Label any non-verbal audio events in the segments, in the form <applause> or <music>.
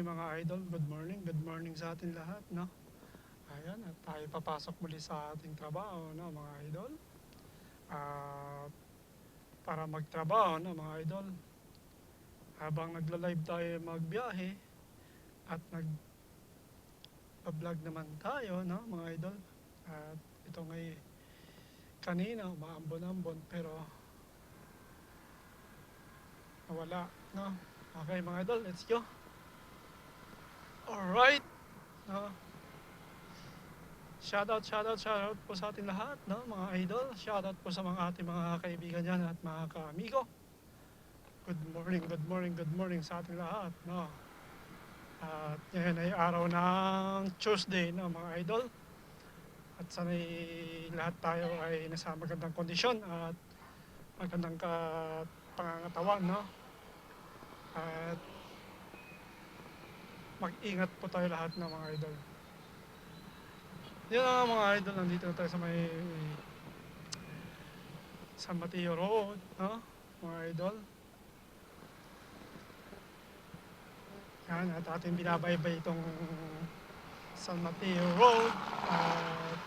Okay mga idol, good morning, good morning sa atin lahat, no? Ayan, at tayo papasok muli sa ating trabaho, no mga idol? At para magtrabaho, no mga idol? Habang nagla-live tayo magbiyahe at nag vlog naman tayo, no mga idol? At ito ngay kanina, umaambon-ambon, pero nawala, no? Okay mga idol, let's go. Alright. No? Shoutout, shoutout, shoutout po sa ating lahat, no, mga idol. Shoutout po sa mga ating mga kaibigan dyan at mga kaamigo. Good morning, good morning, good morning sa ating lahat, no. At ngayon ay araw ng Tuesday, no, mga idol. At sana'y lahat tayo ay nasa magandang kondisyon at magandang ka pangangatawan, no. At mag-ingat po tayo lahat ng mga idol. Yun na nga, mga idol, nandito na tayo sa may San Mateo Road, no? Mga idol. Yan, at ating binabaybay itong San Mateo Road at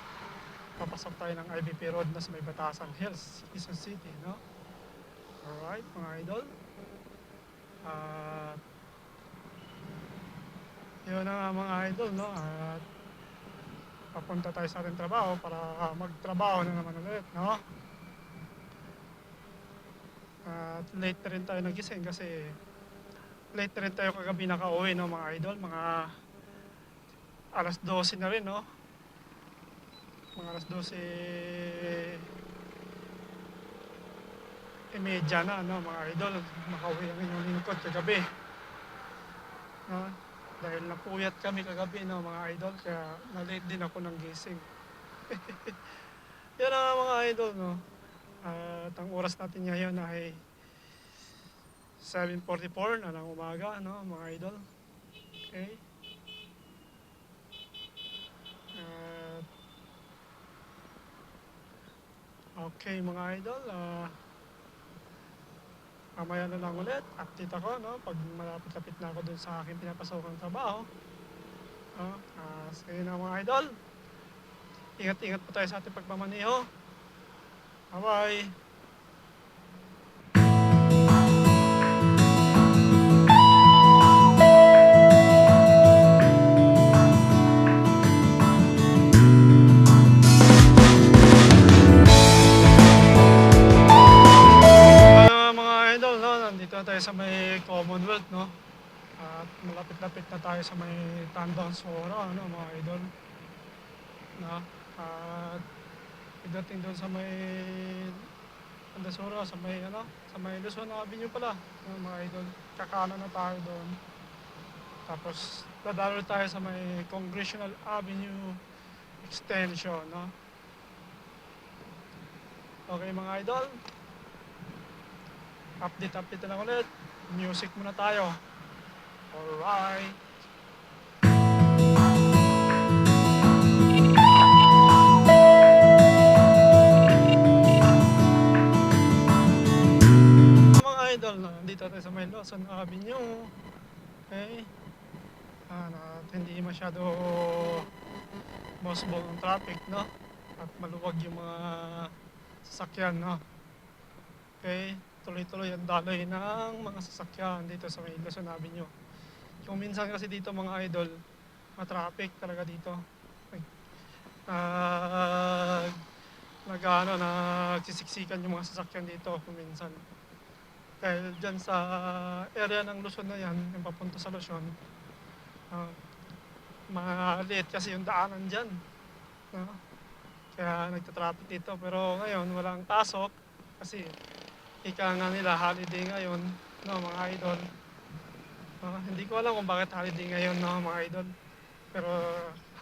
papasok tayo ng IBP Road na sa may Batasan Hills, Quezon City, no? Alright, mga idol. At yun na nga mga idol, no? At papunta tayo sa ating trabaho para magtrabaho na naman ulit, no? At late na rin tayo nagising kasi late na rin tayo kagabi nakauwi, no mga idol? Mga alas 12 na rin, no? Mga alas 12 e medya na, no, mga idol. Makauwi ang inyong lingkod kagabi. No? Dahil napuyat kami kagabi, no, mga idol. Kaya na-late din ako ng gising. <laughs> Yan ang mga idol, no. At ang oras natin ngayon ay 7.44 na ng umaga, no, mga idol. Okay. At okay, mga idol. ah mamaya na lang ulit, update ako, no? Pag malapit-lapit na ako dun sa aking pinapasokang trabaho. No? Ah, so yun na mga idol. Ingat-ingat po tayo sa ating pagmamaneho. Bye-bye! May Commonwealth, no? At malapit-lapit na tayo sa may Tandang Sora, ano mga idol. No? At pagdating doon sa may Tandang Sora, sa may ano, sa may Luzon Avenue pala, no, mga idol. Kakana na tayo doon. Tapos dadalo tayo sa may Congressional Avenue Extension, no? Okay mga idol, update update na lang ulit. Music muna tayo. Alright. Mga idol, no, dito tayo sa may Lawson Avenue. Okay. Ah, na, hindi masyado possible ang traffic, no? At maluwag yung mga sasakyan, no? Okay, tuloy-tuloy ang daloy ng mga sasakyan dito sa may Luzon Avenue. Kung minsan kasi dito mga idol, ma-traffic talaga dito. Nag, nag, nag ano, nagsisiksikan yung mga sasakyan dito kung minsan. Dahil dyan sa area ng Luzon na yan, yung papunta sa Luzon, uh, maliit kasi yung daanan dyan. No? Kaya nagta-traffic dito. Pero ngayon, walang pasok kasi ika nga nila holiday ngayon, no, mga idol. No, hindi ko alam kung bakit holiday ngayon, no, mga idol. Pero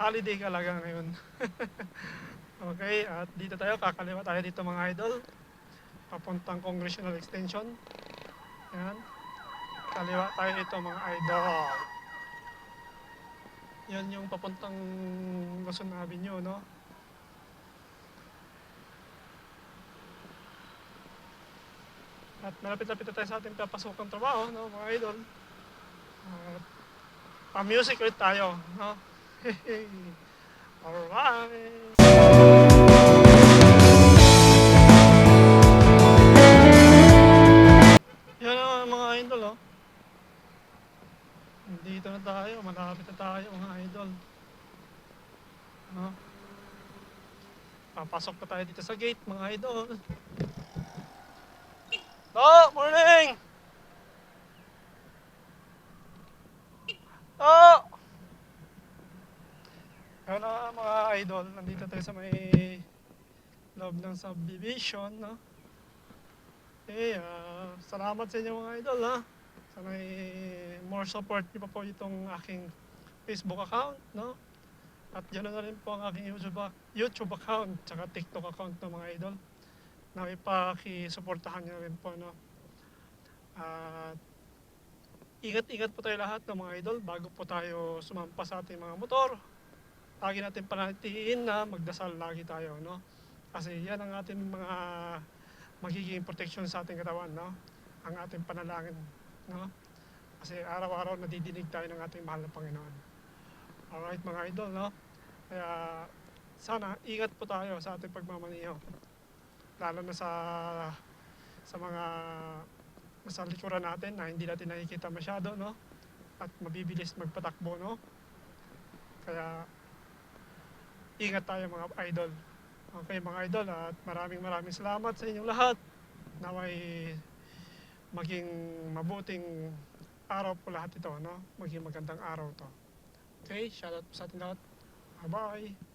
holiday talaga ngayon. <laughs> okay, at dito tayo, kakaliwa tayo dito mga idol. Papuntang Congressional Extension. Yan. Kaliwa tayo dito mga idol. Yan yung papuntang Luzon Avenue, no? At malapit-lapit na tayo sa ating papasokang trabaho, no, mga idol. At Pa-music ulit tayo, no? <laughs> Alright. Yan ang mga idol, oh. Dito na tayo, malapit na tayo, mga idol. No? Papasok pa tayo dito sa gate, mga idol. Oh, morning! Oh! Ayun na mga idol, nandito tayo sa may loob ng subdivision, no? Eh, ah, salamat sa inyo mga idol, ha? Sana more support niyo pa po itong aking Facebook account, no? At yun na rin po ang aking YouTube, YouTube account, tsaka TikTok account ng mga idol. Na ipakisuportahan niyo rin po, no? At ingat-ingat po tayo lahat ng mga idol bago po tayo sumampa sa ating mga motor. Lagi natin panatiin na magdasal lagi tayo, no? Kasi yan ang ating mga magiging protection sa ating katawan, no? Ang ating panalangin, no? Kasi araw-araw nadidinig tayo ng ating mahal na Panginoon. Alright mga idol, no? Kaya sana ingat po tayo sa ating pagmamaniho. Lalo na sa sa mga nasa likuran natin na hindi natin nakikita masyado, no? At mabibilis magpatakbo, no? Kaya ingat tayo mga idol. Okay mga idol at maraming maraming salamat sa inyong lahat. Naway maging mabuting araw po lahat ito, no? Maging magandang araw to. Okay, shout out sa ating lahat. Bye-bye.